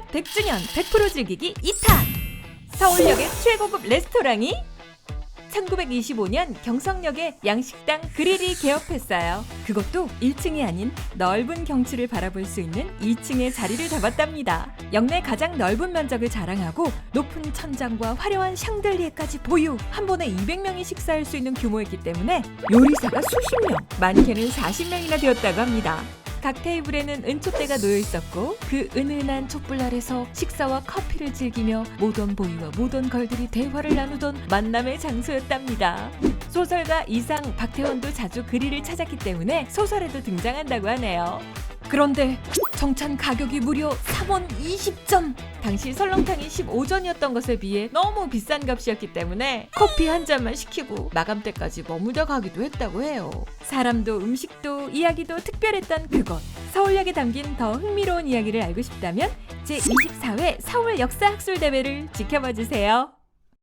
창답 100주년 100% 즐기기 2탄 서울역의 최고급 레스토랑이 1925년 경성역에 양식당 그릴이 개업했어요. 그것도 1층이 아닌 넓은 경치를 바라볼 수 있는 2층에 자리를 잡았답니다. 역내 가장 넓은 면적을 자랑하고 높은 천장과 화려한 샹들리에까지 보유. 한 번에 200명이 식사할 수 있는 규모였기 때문에 요리사가 수십 명, 많게는 40명이나 되었다고 합니다. 각 테이블에는 은촛대가 놓여 있었고 그 은은한 촛불 아래서 식사와 커피를 즐기며 모던 보이와 모던 걸들이 대화를 나누던 만남의 장소였답니다. 소설가 이상 박태원도 자주 그리를 찾았기 때문에 소설에도 등장한다고 하네요. 그런데 정찬 가격이 무려 3원 20전! 당시 설렁탕이 15전이었던 것에 비해 너무 비싼 값이었기 때문에 커피 한 잔만 시키고 마감 때까지 머무다 가기도 했다고 해요. 사람도 음식도 이야기도 특별했던 그곳. 서울역에 담긴 더 흥미로운 이야기를 알고 싶다면 제24회 서울 역사 학술 대회를 지켜봐 주세요.